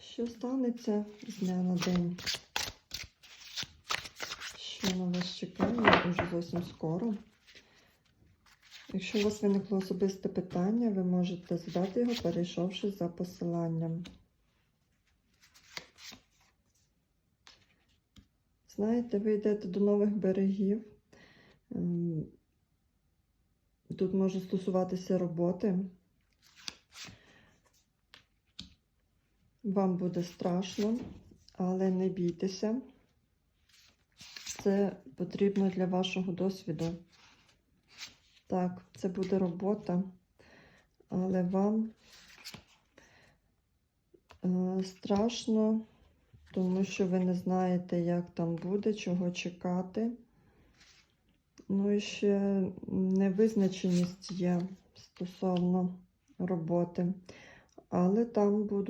Що станеться з дня на день? Що на вас чекає дуже зовсім скоро. Якщо у вас виникло особисте питання, ви можете задати його, перейшовши за посиланням. Знаєте, ви йдете до нових берегів. Ем, Тут може стосуватися роботи. Вам буде страшно, але не бійтеся. Це потрібно для вашого досвіду. Так, це буде робота, але вам е, страшно, тому що ви не знаєте, як там буде, чого чекати. Ну і ще невизначеність є стосовно роботи, але там будуть